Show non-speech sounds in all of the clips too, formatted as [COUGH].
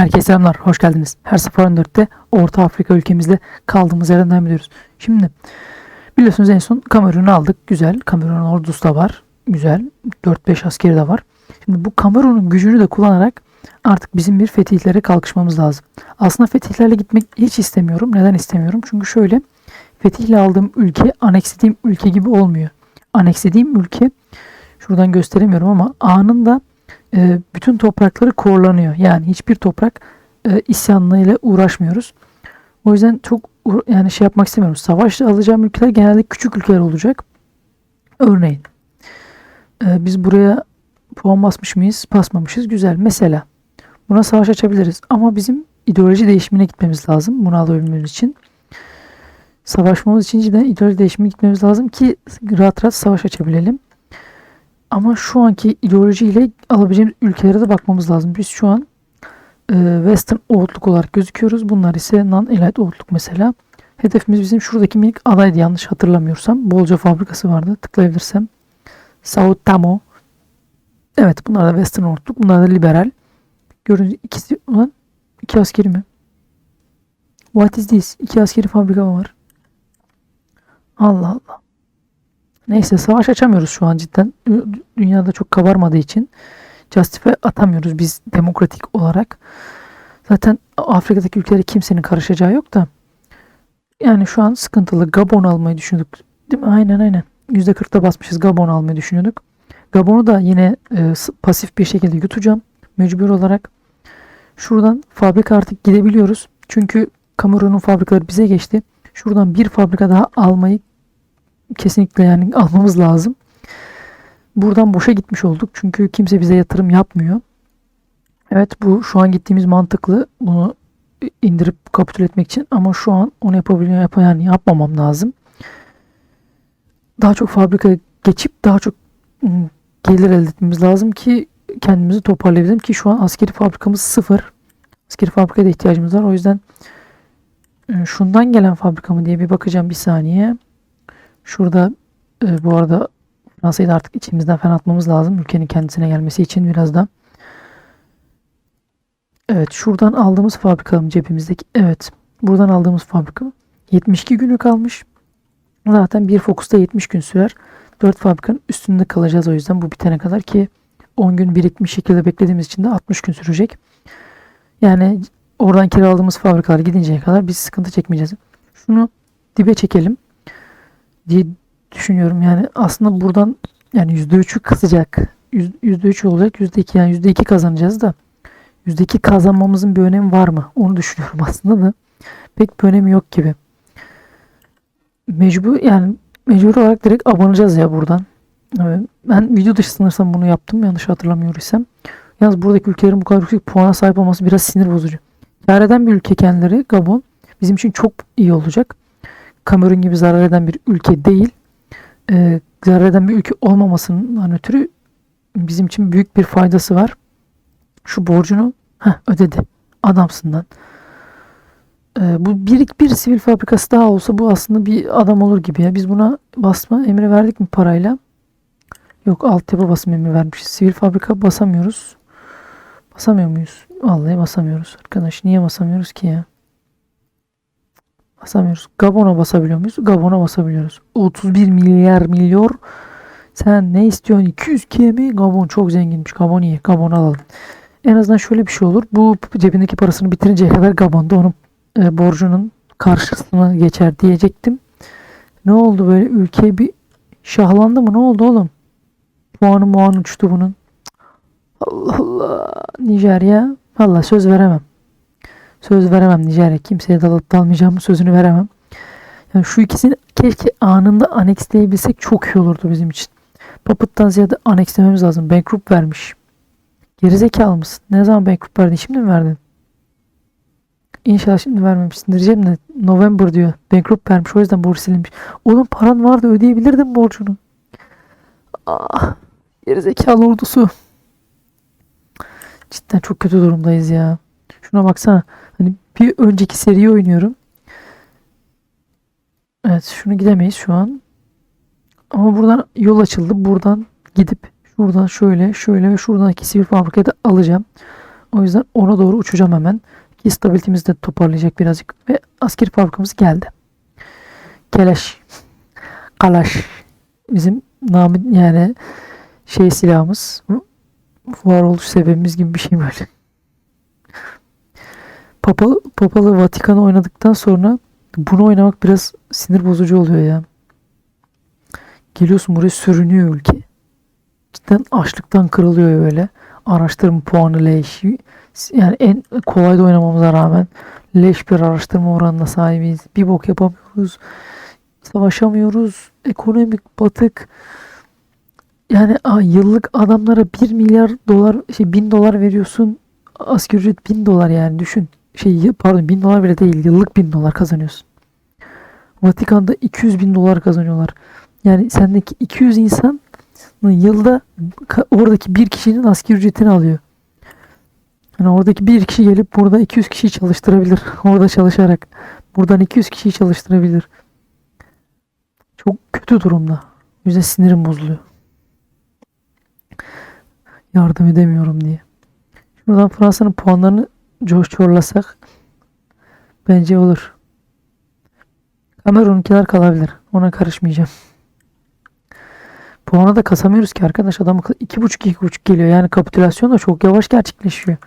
Herkese selamlar, hoş geldiniz. Her 04'te Orta Afrika ülkemizde kaldığımız yerden devam ediyoruz. Şimdi biliyorsunuz en son Kamerun'u aldık. Güzel. Kamerun'un ordusu da var. Güzel. 4-5 askeri de var. Şimdi bu Kamerun'un gücünü de kullanarak artık bizim bir fetihlere kalkışmamız lazım. Aslında fetihlerle gitmek hiç istemiyorum. Neden istemiyorum? Çünkü şöyle fetihle aldığım ülke anekslediğim ülke gibi olmuyor. Anekslediğim ülke şuradan gösteremiyorum ama anında e, bütün toprakları korlanıyor. Yani hiçbir toprak e, isyanlığıyla uğraşmıyoruz. O yüzden çok yani şey yapmak istemiyorum. Savaşla alacağım ülkeler genelde küçük ülkeler olacak. Örneğin e, biz buraya puan basmış mıyız? Basmamışız. Güzel. Mesela buna savaş açabiliriz. Ama bizim ideoloji değişimine gitmemiz lazım. Bunu alabilmemiz için. Savaşmamız için cidden ideoloji değişimine gitmemiz lazım ki rahat rahat savaş açabilelim. Ama şu anki ideolojiyle alabileceğimiz ülkelere de bakmamız lazım. Biz şu an e, Western Outlook olarak gözüküyoruz. Bunlar ise Non-Elite Outlook mesela. Hedefimiz bizim şuradaki minik adaydı yanlış hatırlamıyorsam. Bolca fabrikası vardı. Tıklayabilirsem. South Tamo. Evet bunlar da Western Outlook. Bunlar da liberal. Gördüğünüz ikisi ulan iki askeri mi? What is this? İki askeri fabrika var? Allah Allah. Neyse savaş açamıyoruz şu an cidden. Dü- Dünyada çok kabarmadığı için. Justify atamıyoruz biz demokratik olarak. Zaten Afrika'daki ülkelere kimsenin karışacağı yok da. Yani şu an sıkıntılı. Gabon almayı düşünüyorduk. Değil mi? Aynen aynen. %40'da basmışız. Gabon almayı düşünüyorduk. Gabon'u da yine e, pasif bir şekilde yutacağım. Mecbur olarak. Şuradan fabrika artık gidebiliyoruz. Çünkü Kamerun'un fabrikaları bize geçti. Şuradan bir fabrika daha almayı kesinlikle yani [LAUGHS] almamız lazım. Buradan boşa gitmiş olduk. Çünkü kimse bize yatırım yapmıyor. Evet bu şu an gittiğimiz mantıklı. Bunu indirip kapitüle etmek için ama şu an onu yapabiliyor yap yani yapmamam lazım. Daha çok fabrika geçip daha çok ım, gelir elde etmemiz lazım ki kendimizi toparlayabilirim ki şu an askeri fabrikamız sıfır. Askeri fabrikaya da ihtiyacımız var. O yüzden e, şundan gelen fabrika mı diye bir bakacağım bir saniye. Şurada e, bu arada Fransa'yı da artık içimizden fen atmamız lazım. Ülkenin kendisine gelmesi için biraz da. Evet şuradan aldığımız fabrika mı cebimizdeki? Evet. Buradan aldığımız fabrika 72 günü kalmış. Zaten bir fokusta 70 gün sürer. 4 fabrikanın üstünde kalacağız o yüzden bu bitene kadar ki 10 gün birikmiş şekilde beklediğimiz için de 60 gün sürecek. Yani oradan kiraladığımız fabrikalar gidinceye kadar biz sıkıntı çekmeyeceğiz. Şunu dibe çekelim düşünüyorum. Yani aslında buradan yani %3'ü kısacak. Yüz- %3 olacak. %2 yani %2 kazanacağız da %2 kazanmamızın bir önemi var mı? Onu [LAUGHS] düşünüyorum aslında da pek bir önemi yok gibi. Mecbur yani mecbur olarak direkt abanacağız ya buradan. Evet, ben video dışı sanırsam bunu yaptım yanlış hatırlamıyorsam. Yalnız buradaki ülkelerin bu kadar yüksek puana sahip olması biraz sinir bozucu. Kâr eden bir ülke kendileri Gabon bizim için çok iyi olacak. Kamerun gibi zarar eden bir ülke değil. Ee, zarar eden bir ülke olmamasından ötürü bizim için büyük bir faydası var. Şu borcunu heh, ödedi. Adamsından. Ee, bu bir, bir sivil fabrikası daha olsa bu aslında bir adam olur gibi ya. Biz buna basma emri verdik mi parayla? Yok altyapı basım emri vermişiz. Sivil fabrika basamıyoruz. Basamıyor muyuz? Vallahi basamıyoruz. Arkadaş niye basamıyoruz ki ya? Basamıyoruz. Gabon'a basabiliyor muyuz? Gabon'a basabiliyoruz. 31 milyar milyon. Sen ne istiyorsun? 200 K mi? Gabon çok zenginmiş. Gabon iyi. Gabon alalım. En azından şöyle bir şey olur. Bu cebindeki parasını bitirinceye kadar Gabon'da onun e, borcunun karşısına geçer diyecektim. Ne oldu böyle ülke bir şahlandı mı? Ne oldu oğlum? Puanı muan uçtu bunun. Allah Allah. Nijerya. Valla söz veremem. Söz veremem Nijerya. Kimseye dalıp dalmayacağımın sözünü veremem. Yani şu ikisini keşke anında aneksleyebilsek çok iyi olurdu bizim için. Puppet'tan ziyade anekslememiz lazım. Bankrupt vermiş. Gerizekalı mısın? Ne zaman bankrupt verdin? Şimdi mi verdin? İnşallah şimdi vermemişsin. Diyeceğim de November diyor. Bankrupt vermiş. O yüzden borç silinmiş. Oğlum paran vardı ödeyebilirdin borcunu. Ah, gerizekalı ordusu. Cidden çok kötü durumdayız ya. Şuna baksana. Hani bir önceki seriyi oynuyorum. Evet şunu gidemeyiz şu an. Ama buradan yol açıldı. Buradan gidip şuradan şöyle şöyle ve şuradan iki sivil fabrikayı da alacağım. O yüzden ona doğru uçacağım hemen. Ki stabilitemizi de toparlayacak birazcık. Ve askeri fabrikamız geldi. Keleş. Kalaş. Bizim namı yani şey silahımız. Varoluş sebebimiz gibi bir şey böyle. Papalı, Papalı Vatikan'ı oynadıktan sonra bunu oynamak biraz sinir bozucu oluyor ya. Geliyorsun buraya sürünüyor ülke. Cidden açlıktan kırılıyor böyle. Araştırma puanı leş. Yani en kolay da oynamamıza rağmen leş bir araştırma oranına sahibiz. Bir bok yapamıyoruz. Savaşamıyoruz. Ekonomik batık. Yani yıllık adamlara 1 milyar dolar, şey 1000 dolar veriyorsun. Asgari ücret 1000 dolar yani düşün. Şey pardon 1000 dolar bile değil. Yıllık 1000 dolar kazanıyorsun. Vatikan'da 200 bin dolar kazanıyorlar. Yani sendeki 200 insan yılda ka- oradaki bir kişinin asgari ücretini alıyor. Yani oradaki bir kişi gelip burada 200 kişiyi çalıştırabilir. [LAUGHS] Orada çalışarak. Buradan 200 kişiyi çalıştırabilir. Çok kötü durumda. O yüzden sinirim bozuluyor. Yardım edemiyorum diye. Şuradan Fransa'nın puanlarını coşçorlasak bence olur. Kamerun'unkiler kalabilir. Ona karışmayacağım. Puanı da kasamıyoruz ki arkadaş. Adam akıllı 2.5 2.5 geliyor. Yani kapitülasyon da çok yavaş gerçekleşiyor.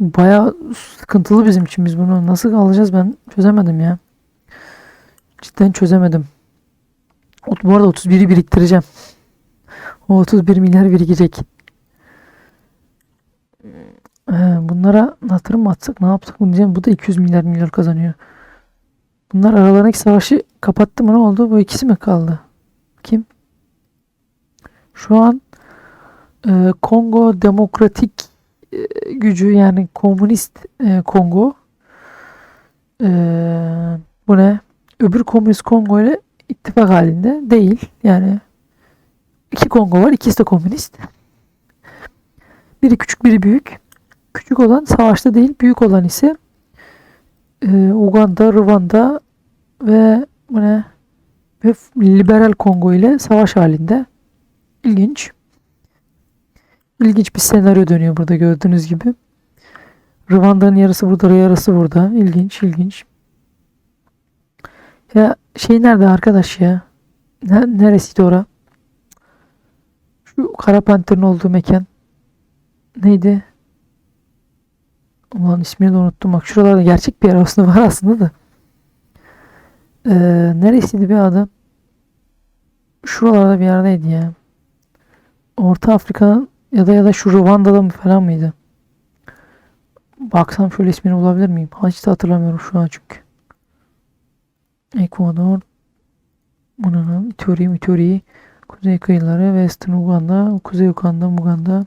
Baya sıkıntılı bizim için. Biz bunu nasıl alacağız ben çözemedim ya. Cidden çözemedim. Bu arada 31'i biriktireceğim. O 31 milyar birikecek. Bunlara yatırım mı atsak ne yapsak bunu diyeceğim. Bu da 200 milyar milyar kazanıyor. Bunlar aralarındaki savaşı kapattı mı ne oldu? Bu ikisi mi kaldı? Kim? Şu an e, Kongo Demokratik e, gücü yani komünist e, Kongo e, bu ne? Öbür komünist Kongo ile ittifak halinde değil. Yani iki Kongo var. ikisi de komünist. Biri küçük biri büyük. Küçük olan savaşta değil. Büyük olan ise e, Uganda, Rwanda ve bu ne? Ve Liberal Kongo ile savaş halinde. İlginç. İlginç bir senaryo dönüyor burada gördüğünüz gibi. Rwanda'nın yarısı burada, yarısı burada. İlginç, ilginç. Ya şey nerede arkadaş ya? Ne, neresiydi ora? Şu Kara Panter'in olduğu mekan. Neydi? Ulan ismini de unuttum. Bak şuralarda gerçek bir yer aslında [LAUGHS] var aslında da. Ee, neresiydi bir adı? Şuralarda bir yerdeydi ya. Orta Afrika'nın ya da ya da şu Rwanda'da mı falan mıydı? Baksam şöyle ismini bulabilir miyim? Hiç de hatırlamıyorum şu an çünkü. Ekvador. Bunun Ituri, Ituri. Kuzey kıyıları, Western Uganda, Kuzey Uganda, Uganda.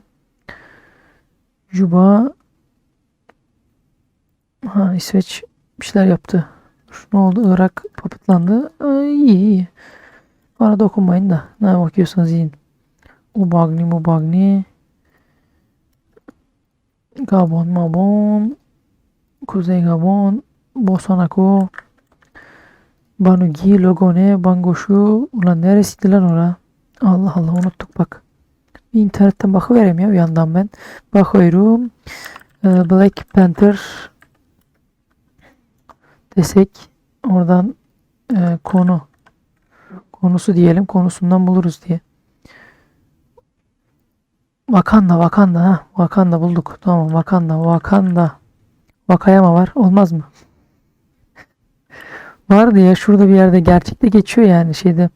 Juba. Ha İsveç bir şeyler yaptı. Ne oldu? Irak papıtlandı. Ay, iyi iyi. Bana dokunmayın da. Ne bakıyorsanız yiyin. Ubagni Mubagni. Gabon Mabon. Kuzey Gabon. Bosanako. Banugi, Logone, Bangoshu. Ulan neresiydi lan ora? Allah Allah unuttuk bak. Bir internetten bakıvereyim ya bir yandan ben. Bakıyorum. Ee, Black Panther desek oradan e, konu konusu diyelim konusundan buluruz diye. Wakanda, Wakanda ha. Wakanda bulduk. Tamam Wakanda, Wakanda. Wakayama var. Olmaz mı? [LAUGHS] Vardı ya şurada bir yerde gerçekte geçiyor yani şeyde.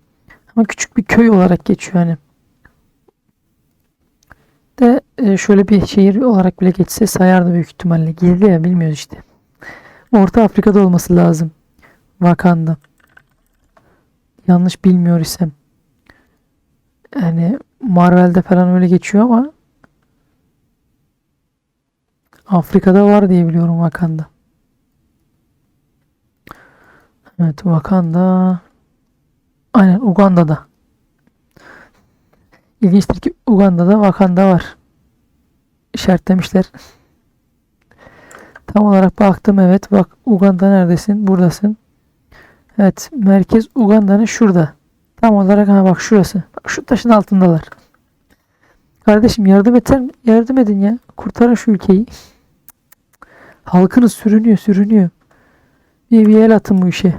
Ama küçük bir köy olarak geçiyor hani. De e, şöyle bir şehir olarak bile geçse sayardı büyük ihtimalle. Girdi ya bilmiyoruz işte. Orta Afrika'da olması lazım. Wakanda. Yanlış bilmiyor isem. Yani Marvel'de falan öyle geçiyor ama Afrika'da var diye biliyorum Wakanda. Evet Wakanda. Aynen Uganda'da. İlginçtir ki Uganda'da Wakanda var. İşaretlemişler. Tam olarak baktım evet bak Uganda neredesin? Buradasın. Evet merkez Uganda'nın şurada. Tam olarak ha bak şurası. Bak şu taşın altındalar. Kardeşim yardım eder yardım edin ya. Kurtarın şu ülkeyi. Halkınız sürünüyor sürünüyor. Bir, bir el atın bu işe.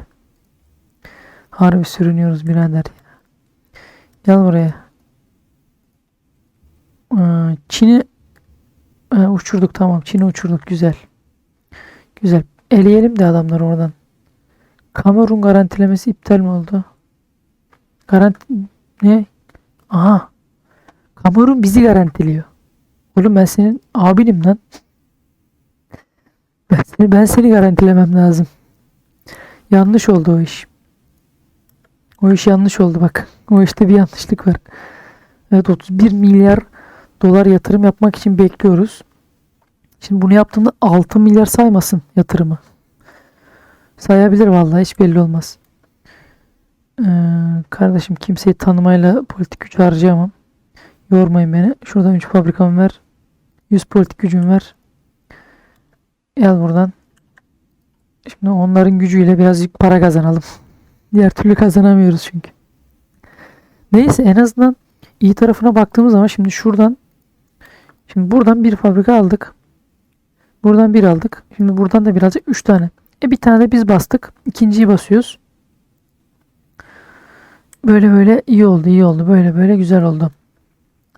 Harbi sürünüyoruz birader. Gel buraya. Aa, Çin'i uçurduk tamam. Çin'i uçurduk güzel. Güzel. Eleyelim de adamları oradan. Kamerun garantilemesi iptal mi oldu? Garanti ne? Aha. Kamerun bizi garantiliyor. Oğlum ben senin abinim lan. Ben seni, ben seni garantilemem lazım. Yanlış oldu o iş. O iş yanlış oldu bak. O işte bir yanlışlık var. Evet 31 milyar dolar yatırım yapmak için bekliyoruz. Şimdi bunu yaptığında 6 milyar saymasın yatırımı. Sayabilir vallahi hiç belli olmaz. Ee, kardeşim kimseyi tanımayla politik güç harcayamam. Yormayın beni. Şuradan 3 fabrikamı ver. 100 politik gücüm ver. Gel buradan. Şimdi onların gücüyle birazcık para kazanalım. Diğer türlü kazanamıyoruz çünkü. Neyse en azından iyi tarafına baktığımız zaman şimdi şuradan şimdi buradan bir fabrika aldık. Buradan bir aldık. Şimdi buradan da birazcık 3 tane. E bir tane de biz bastık. İkinciyi basıyoruz. Böyle böyle iyi oldu iyi oldu. Böyle böyle güzel oldu.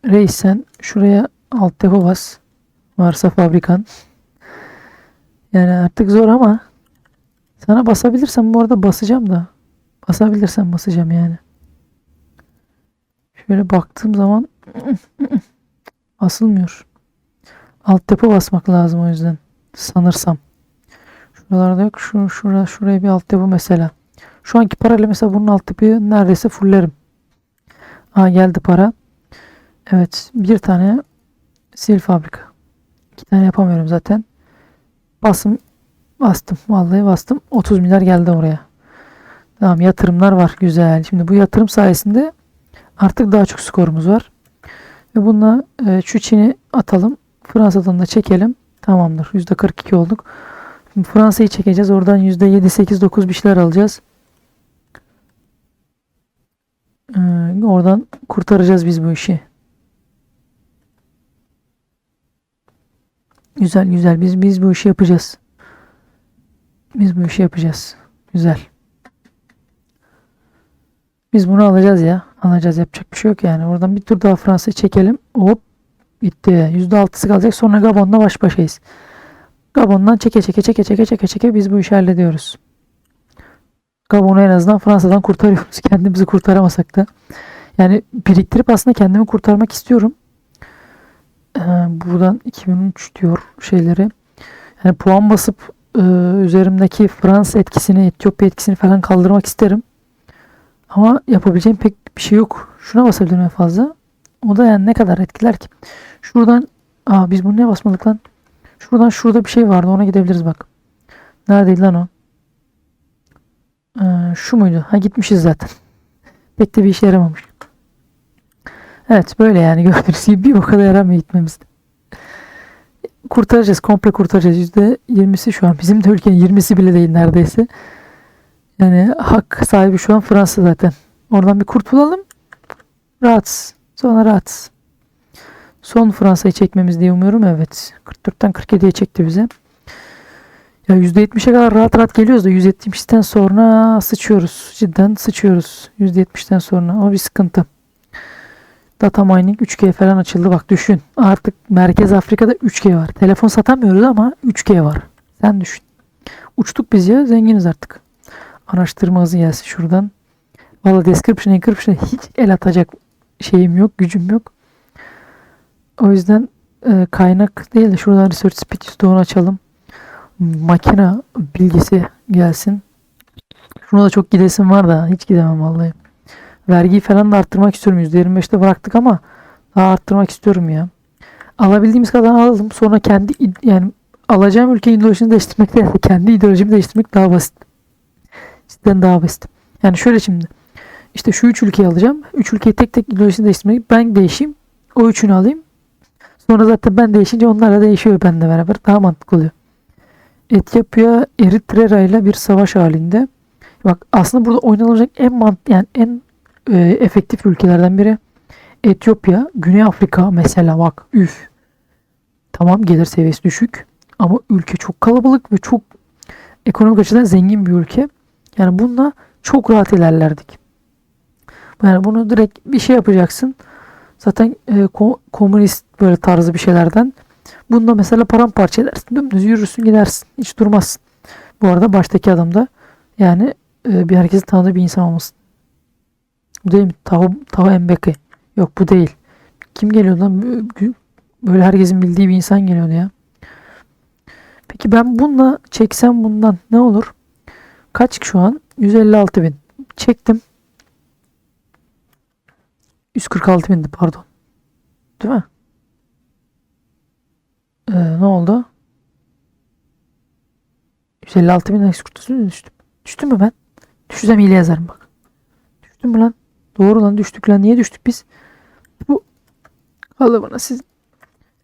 Reis sen şuraya alt depo bas. Varsa fabrikan. Yani artık zor ama sana basabilirsem bu arada basacağım da. Basabilirsem basacağım yani. Şöyle baktığım zaman [CLEARS THROAT] asılmıyor. Alt depo basmak lazım o yüzden. Sanırsam. Şuralarda yok. Şu, şura, şuraya bir alt depo mesela. Şu anki parayla mesela bunun alt depoyu neredeyse fullerim. Aa geldi para. Evet. Bir tane sil fabrika. İki tane yapamıyorum zaten. Basım bastım. Vallahi bastım. 30 milyar geldi oraya. Tamam yatırımlar var. Güzel. Şimdi bu yatırım sayesinde artık daha çok skorumuz var. Ve bununla e, şu Çin'i atalım. Fransa'dan da çekelim. Tamamdır. %42 olduk. Şimdi Fransa'yı çekeceğiz. Oradan %7, 8, 9 bir şeyler alacağız. Ee, oradan kurtaracağız biz bu işi. Güzel güzel. Biz biz bu işi yapacağız. Biz bu işi yapacağız. Güzel. Biz bunu alacağız ya. Alacağız. Yapacak bir şey yok yani. Oradan bir tur daha Fransa'yı çekelim. Hop. Gitti. %6'sı kalacak. Sonra Gabon'la baş başayız. Gabon'dan çeke çeke çeke çeke çeke çeke biz bu işi hallediyoruz. Gabon'u en azından Fransa'dan kurtarıyoruz. [LAUGHS] Kendimizi kurtaramasak da. Yani biriktirip aslında kendimi kurtarmak istiyorum. Ee, buradan 2003 diyor şeyleri. Yani puan basıp e, üzerimdeki Fransız etkisini, Etiyopya etkisini falan kaldırmak isterim. Ama yapabileceğim pek bir şey yok. Şuna basabilirim en fazla. O da yani ne kadar etkiler ki? Şuradan aa biz bunu ne basmadık lan? Şuradan şurada bir şey vardı. Ona gidebiliriz bak. Neredeydi lan o? Ee, şu muydu? Ha gitmişiz zaten. [LAUGHS] Pek de bir işe yaramamış. Evet böyle yani [LAUGHS] gördüğünüz gibi bir o kadar yaramıyor gitmemiz. Kurtaracağız. Komple kurtaracağız. Yüzde yirmisi şu an. Bizim de ülkenin yirmisi bile değil neredeyse. Yani hak sahibi şu an Fransa zaten. Oradan bir kurtulalım. Rahatsız. Sonra rahatsız. Son Fransa'yı çekmemiz diye umuyorum. Evet. 44'ten 47'ye çekti bize. Ya %70'e kadar rahat rahat geliyoruz da 170'ten sonra sıçıyoruz. Cidden sıçıyoruz. %70'ten sonra. O bir sıkıntı. Data mining 3G falan açıldı. Bak düşün. Artık Merkez Afrika'da 3G var. Telefon satamıyoruz ama 3G var. Sen düşün. Uçtuk biz ya. Zenginiz artık. Araştırma hızı gelsin şuradan. Valla description, encryption hiç el atacak şeyim yok, gücüm yok. O yüzden e, kaynak değil de şuradan research speed %10 açalım. Makine bilgisi gelsin. Şuna da çok gidesim var da hiç gidemem vallahi. Vergiyi falan da arttırmak istiyorum. %25'te bıraktık ama daha arttırmak istiyorum ya. Alabildiğimiz kadar alalım. Sonra kendi yani alacağım ülke ideolojisini değiştirmek değil. Kendi ideolojimi değiştirmek daha basit. Cidden daha basit. Yani şöyle şimdi. İşte şu üç ülkeyi alacağım. Üç ülkeyi tek tek ideolojisini değiştirmek. Ben değişeyim. O üçünü alayım. Sonra zaten ben değişince onlar da değişiyor benimle beraber. Daha mantıklı oluyor. Etiyopya Eritrera ile bir savaş halinde. Bak aslında burada oynanacak en mant yani en e, efektif ülkelerden biri Etiyopya, Güney Afrika mesela bak üf. Tamam gelir seviyesi düşük ama ülke çok kalabalık ve çok ekonomik açıdan zengin bir ülke. Yani bununla çok rahat ilerlerdik. Yani bunu direkt bir şey yapacaksın. Zaten e, ko- komünist böyle tarzı bir şeylerden. Bunda mesela paramparça edersin. Dümdüz yürürsün gidersin. Hiç durmazsın. Bu arada baştaki adam da yani e, bir herkesin tanıdığı bir insan olmasın. Bu değil mi? Tao, Tao Mbeki. Yok bu değil. Kim geliyor lan? Bö- Böyle herkesin bildiği bir insan geliyordu ya. Peki ben bununla çeksem bundan ne olur? Kaç şu an? 156 bin. Çektim. 146 bindi pardon. Değil mi? Ee, ne oldu? 156 bin ekskurtasyon düştüm. Düştüm mü ben? Düşsem hile yazarım bak. Düştüm mü lan? Doğru lan düştük lan. Niye düştük biz? Bu Allah bana siz.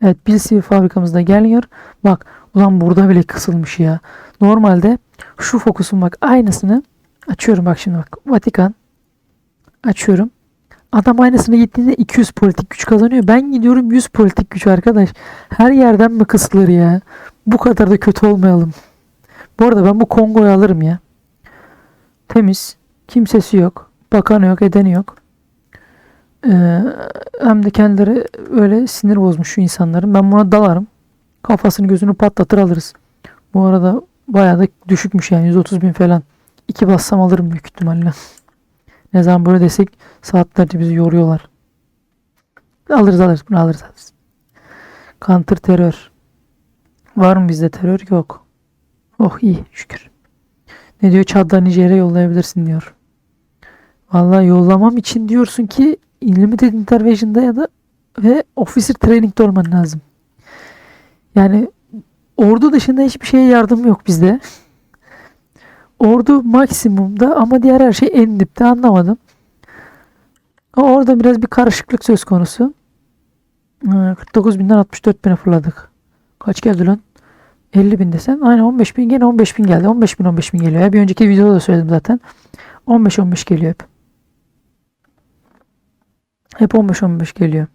Evet Bilsi fabrikamızda geliyor. Bak ulan burada bile kısılmış ya. Normalde şu fokusun bak aynısını açıyorum bak şimdi bak. Vatikan açıyorum. Adam aynısını gittiğinde 200 politik güç kazanıyor. Ben gidiyorum 100 politik güç arkadaş. Her yerden mi kısılır ya? Bu kadar da kötü olmayalım. Bu arada ben bu Kongo'yu alırım ya. Temiz. Kimsesi yok. Bakanı yok. Edeni yok. Ee, hem de kendileri öyle sinir bozmuş şu insanların. Ben buna dalarım. Kafasını gözünü patlatır alırız. Bu arada bayağı da düşükmüş yani 130 bin falan. İki bassam alırım büyük ihtimalle. Ne zaman böyle desek saatlerce bizi yoruyorlar. Alırız alırız bunu alırız alırız. Counter terör. Var mı bizde terör? Yok. Oh iyi şükür. Ne diyor Çad'da Nijer'e yollayabilirsin diyor. Vallahi yollamam için diyorsun ki Limited Intervention'da ya da ve Officer Training'de olman lazım. Yani ordu dışında hiçbir şeye yardım yok bizde. Ordu maksimumda ama diğer her şey en dipte anlamadım. Ama orada biraz bir karışıklık söz konusu. Ee, 49 binden 64 bine fırladık. Kaç geldi lan? 50 bin desen. Aynen 15 bin gene 15 bin geldi. 15 bin 15 bin geliyor. Ya. Bir önceki videoda da söyledim zaten. 15-15 geliyor hep. Hep 15-15 geliyor.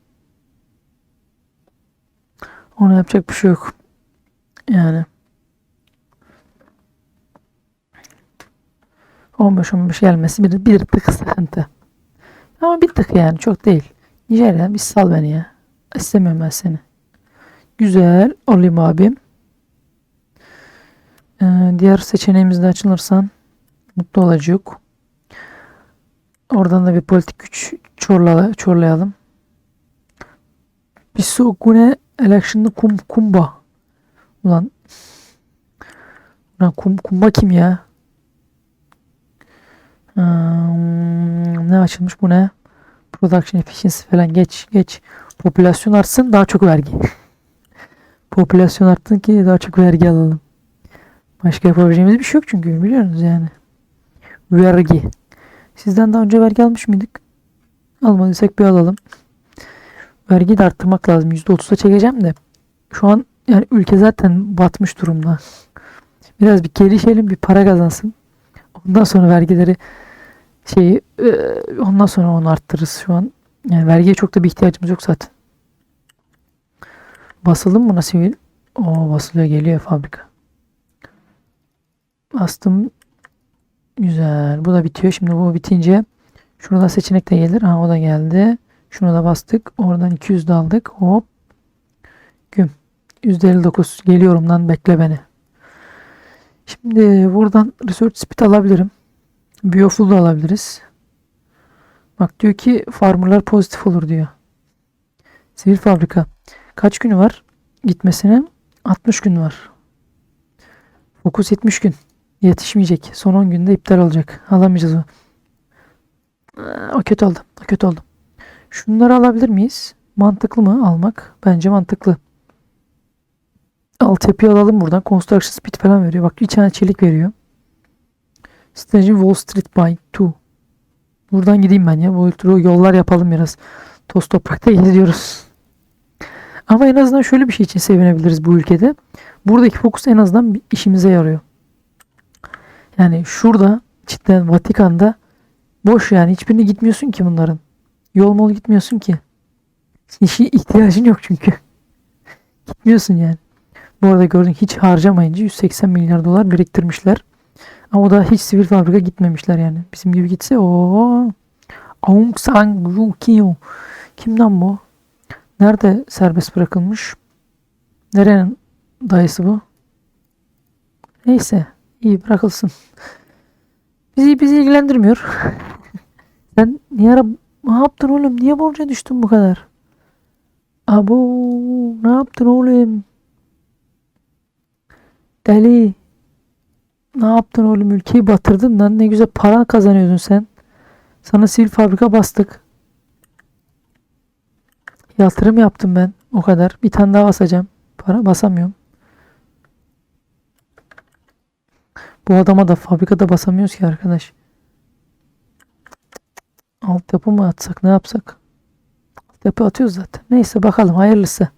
Ona yapacak bir şey yok. Yani. 15-15 gelmesi bir, bir tık sıkıntı. Ama bir tık yani çok değil. Nijerya bir sal beni ya. İstemiyorum ben seni. Güzel. Olayım abim. Ee, diğer seçeneğimizde açılırsan mutlu olacak. Oradan da bir politik güç çorla, çorlayalım. Bisogune election'da kum, kumba. Ulan Ulan kum, kumba kim ya? Ne açılmış bu ne? Production efficiency falan geç geç. Popülasyon artsın daha çok vergi. [LAUGHS] Popülasyon artsın ki daha çok vergi alalım. Başka yapabileceğimiz bir şey yok çünkü biliyorsunuz yani. Vergi. Sizden daha önce vergi almış mıydık? Almadıysak bir alalım. Vergiyi de arttırmak lazım. %30'a çekeceğim de. Şu an yani ülke zaten batmış durumda. Biraz bir gelişelim bir para kazansın. Ondan sonra vergileri şeyi e, ondan sonra onu arttırırız şu an. Yani vergiye çok da bir ihtiyacımız yok zaten. Basıldı mı buna sivil? Oo basılıyor geliyor fabrika. Bastım. Güzel. Bu da bitiyor. Şimdi bu bitince şurada seçenek de gelir. Ha o da geldi. Şunu da bastık. Oradan 200 de aldık. Hop. Güm. %59. Geliyorum lan bekle beni. Şimdi buradan research speed alabilirim. Biofuel da alabiliriz. Bak diyor ki farmerlar pozitif olur diyor. Sivil fabrika. Kaç günü var gitmesine? 60 gün var. Fokus 70 gün. Yetişmeyecek. Son 10 günde iptal olacak. Alamayacağız o. O kötü oldu. O kötü oldu. Şunları alabilir miyiz? Mantıklı mı almak? Bence mantıklı. Altyapıyı alalım buradan. Construction speed falan veriyor. Bak tane çelik veriyor. Strategy Wall Street by 2. Buradan gideyim ben ya. Bu yollar yapalım biraz. Toz toprakta geziyoruz. Ama en azından şöyle bir şey için sevinebiliriz bu ülkede. Buradaki fokus en azından bir işimize yarıyor. Yani şurada cidden Vatikan'da boş yani hiçbirine gitmiyorsun ki bunların. Yol mol gitmiyorsun ki. İşi ihtiyacın yok çünkü. [LAUGHS] Gitmiyorsun yani. Bu arada gördün hiç harcamayınca 180 milyar dolar biriktirmişler. Ama o da hiç sivil fabrika gitmemişler yani. Bizim gibi gitse o Aung San Suu Kyi. Kimden bu? Nerede serbest bırakılmış? Nerenin dayısı bu? Neyse. iyi bırakılsın. Bizi bizi ilgilendirmiyor. [LAUGHS] Sen niye ara ne yaptın oğlum? Niye borca düştün bu kadar? Abo ne yaptın oğlum? Deli. Ne yaptın oğlum? Ülkeyi batırdın lan. Ne güzel para kazanıyordun sen. Sana sivil fabrika bastık. Yatırım yaptım ben. O kadar. Bir tane daha basacağım. Para basamıyorum. Bu adama da fabrikada basamıyoruz ki arkadaş. Altyapı mı atsak ne yapsak? Altyapı atıyoruz zaten. Neyse bakalım hayırlısı.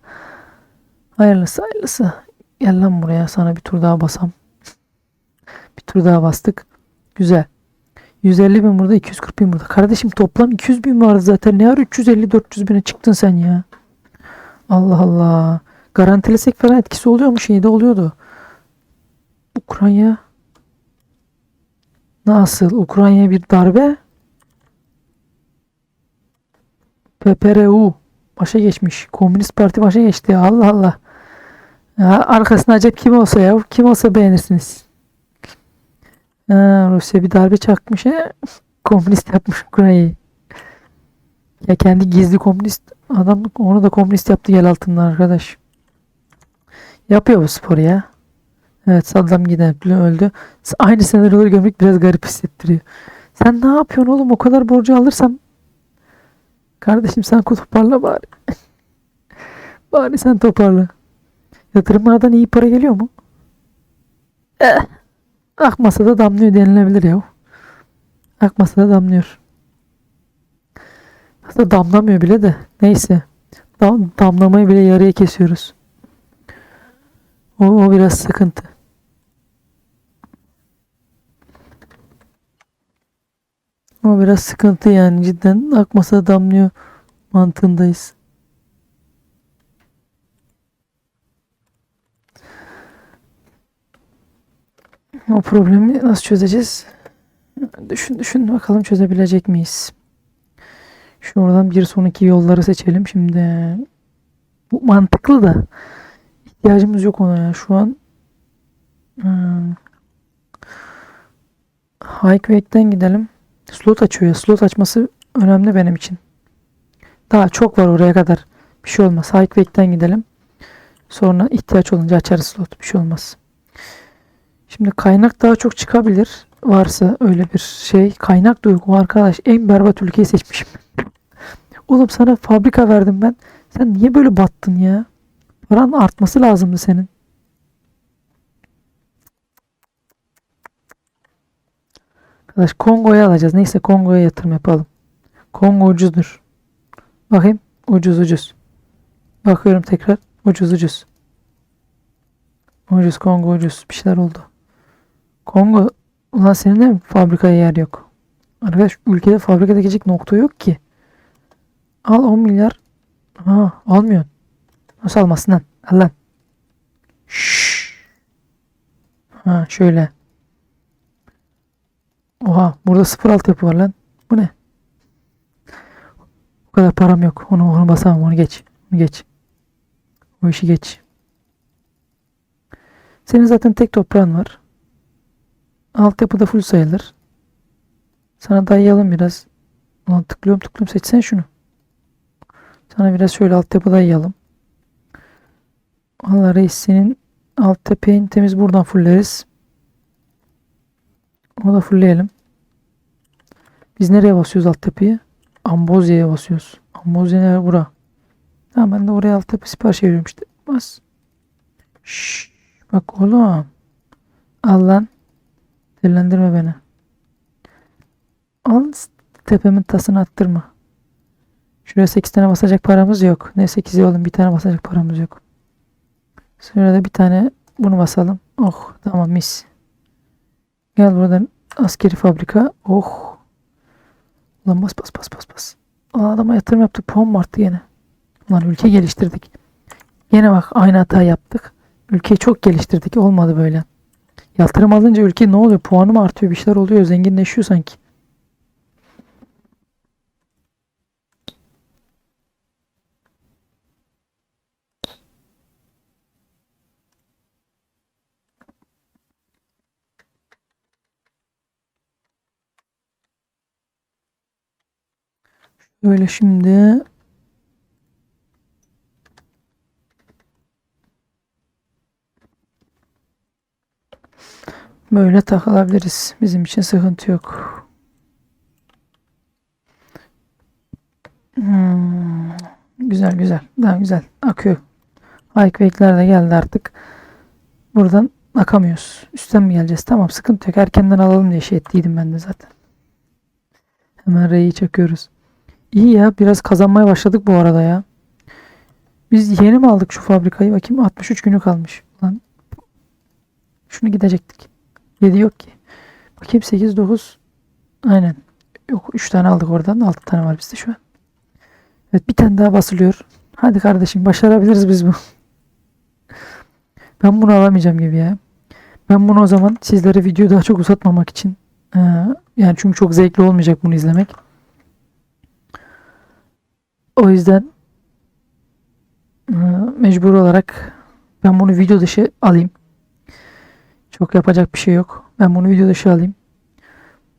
Hayırlısı hayırlısı. Gel lan buraya sana bir tur daha basam. Bir tur daha bastık. Güzel. 150 bin burada 240 bin burada. Kardeşim toplam 200 bin vardı zaten. Ne ara 350-400 bine çıktın sen ya? Allah Allah. Garantilesek falan etkisi oluyor mu? Şeyde oluyordu. Ukrayna Nasıl? Ukrayna'ya bir darbe? PPRU başa geçmiş. Komünist Parti başa geçti. Allah Allah. Ya arkasında acep kim olsa ya. Kim olsa beğenirsiniz. Rusya bir darbe çakmış. He. [LAUGHS] Komünist yapmış Ukrayna'yı. Ya kendi gizli komünist adam onu da komünist yaptı gel altından arkadaş. Yapıyor bu sporu ya. Evet Saddam giden öldü. Aynı senaryoları görmek biraz garip hissettiriyor. Sen ne yapıyorsun oğlum? O kadar borcu alırsam Kardeşim sen toparla bari. [LAUGHS] bari sen toparla. Yatırımlardan iyi para geliyor mu? Eh. Akmasa da damlıyor denilebilir ya. Akmasa da damlıyor. Aslında damlamıyor bile de. Neyse. Dam damlamayı bile yarıya kesiyoruz. O, o biraz sıkıntı. O biraz sıkıntı yani cidden akmasa damlıyor mantığındayız. O problemi nasıl çözeceğiz? Düşün düşün bakalım çözebilecek miyiz? Şuradan bir sonraki yolları seçelim şimdi. Bu mantıklı da ihtiyacımız yok ona ya. Şu an hmm, Highwake'den gidelim. Slot açıyor ya. Slot açması önemli benim için. Daha çok var oraya kadar. Bir şey olmaz. Highwake'den gidelim. Sonra ihtiyaç olunca açarız slot. Bir şey olmaz. Şimdi kaynak daha çok çıkabilir. Varsa öyle bir şey. Kaynak. O arkadaş en berbat ülkeyi seçmişim. Oğlum sana fabrika verdim ben. Sen niye böyle battın ya? Paran artması lazımdı senin. Arkadaş Kongo'ya alacağız. Neyse Kongo'ya yatırım yapalım. Kongo ucuzdur. Bakayım. Ucuz ucuz. Bakıyorum tekrar. Ucuz ucuz. Ucuz Kongo ucuz. Bir şeyler oldu. Kongo ulan senin de fabrikaya yer yok? Arkadaş ülkede fabrika dikecek nokta yok ki. Al 10 milyar. Ha almıyorsun. Nasıl almasın lan? Al lan. Şşş. Ha şöyle. Oha burada 06 yapı var lan. Bu ne? O kadar param yok. Onu, onu basamam. Onu geç. Onu geç. O işi geç. Senin zaten tek toprağın var. Altyapı da full sayılır. Sana dayayalım biraz. Ulan tıklıyorum tıklıyorum seçsen şunu. Sana biraz şöyle altyapı dayayalım. Allah reis senin altyapıyı temiz buradan fulleriz. Onu da fullleyelim. Biz nereye basıyoruz altyapıyı? Ambozya'ya basıyoruz. Ambozya ne bura? Tamam ben de oraya altyapı sipariş veriyorum işte. Bas. Şşş. Bak oğlum. Al lan. Dillendirme beni. Al tepemin tasını attırma. Şuraya 8 tane basacak paramız yok. Ne 8'i oğlum bir tane basacak paramız yok. Sonra da bir tane bunu basalım. Oh tamam mis. Gel buradan askeri fabrika. Oh. Lan bas bas bas bas bas. Aa, adama yatırım yaptık. Puan mı arttı yine? Ulan ülke geliştirdik. Yine bak aynı hata yaptık. Ülkeyi çok geliştirdik. Olmadı böyle. Yatırım alınca ülke ne oluyor? Puanı mı artıyor? Bir şeyler oluyor. Zenginleşiyor sanki. Böyle şimdi böyle takılabiliriz. Bizim için sıkıntı yok. Hmm, güzel güzel. Daha güzel. Akıyor. Highquake'ler de geldi artık. Buradan akamıyoruz. Üstten mi geleceğiz? Tamam sıkıntı yok. Erkenden alalım diye şey ettiydim ben de zaten. Hemen R'yi çakıyoruz. İyi ya biraz kazanmaya başladık bu arada ya. Biz yeni mi aldık şu fabrikayı? Bakayım 63 günü kalmış. Lan. Şunu gidecektik. 7 yok ki. Bakayım 8 9. Aynen. Yok 3 tane aldık oradan. 6 tane var bizde şu an. Evet bir tane daha basılıyor. Hadi kardeşim başarabiliriz biz bu. Ben bunu alamayacağım gibi ya. Ben bunu o zaman sizlere videoyu daha çok uzatmamak için eee, yani çünkü çok zevkli olmayacak bunu izlemek. O yüzden eee, mecbur olarak ben bunu video dışı alayım. Çok yapacak bir şey yok. Ben bunu video dışı alayım.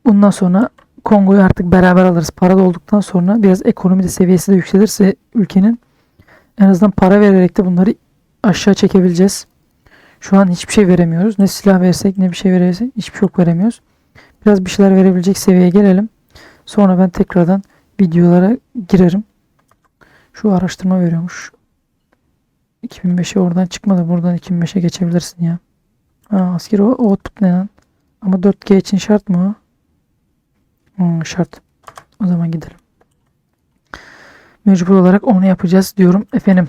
Bundan sonra Kongo'yu artık beraber alırız. Para da olduktan sonra biraz ekonomi de seviyesi de yükselirse ülkenin en azından para vererek de bunları aşağı çekebileceğiz. Şu an hiçbir şey veremiyoruz. Ne silah versek ne bir şey verirsek hiçbir şey yok veremiyoruz. Biraz bir şeyler verebilecek seviyeye gelelim. Sonra ben tekrardan videolara girerim. Şu araştırma veriyormuş. 2005'e oradan çıkmadı. Buradan 2005'e geçebilirsin ya. Ha, askeri o output ne lan? Ama 4G için şart mı o? Hmm, şart. O zaman gidelim. Mecbur olarak onu yapacağız diyorum efendim.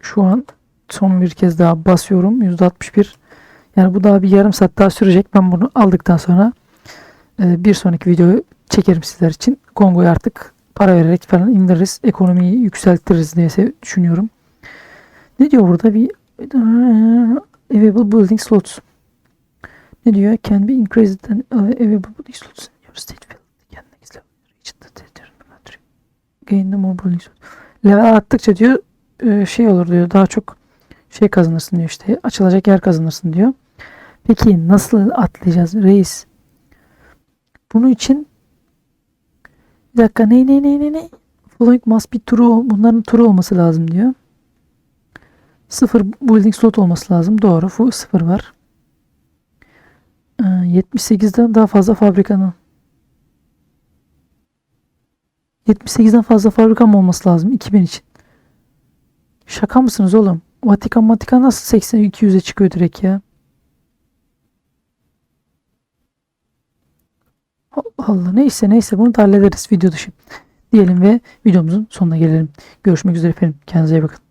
Şu an son bir kez daha basıyorum. %61. Yani bu daha bir yarım saat daha sürecek. Ben bunu aldıktan sonra e, bir sonraki videoyu çekerim sizler için. Kongo'yu artık para vererek falan indiririz. Ekonomiyi yükseltiriz diye düşünüyorum. Ne diyor burada? Bir available building slots. Ne diyor? Can be increased and available building slots in your state field. Can next level reach the the country. Gain the more building slots. Level attıkça diyor e, şey olur diyor. Daha çok şey kazanırsın diyor işte. Açılacak yer kazanırsın diyor. Peki nasıl atlayacağız reis? Bunun için bir dakika ne ne ne ne ne Following must be true. Bunların true olması lazım diyor. Sıfır building slot olması lazım. Doğru. Bu sıfır var. Ee, 78'den daha fazla fabrikanın 78'den fazla fabrikam olması lazım 2000 için. Şaka mısınız oğlum? Vatikan Vatikan nasıl 80-200'e çıkıyor direkt ya? Allah neyse neyse bunu da hallederiz video dışı. Diyelim ve videomuzun sonuna gelelim. Görüşmek üzere efendim. Kendinize iyi bakın.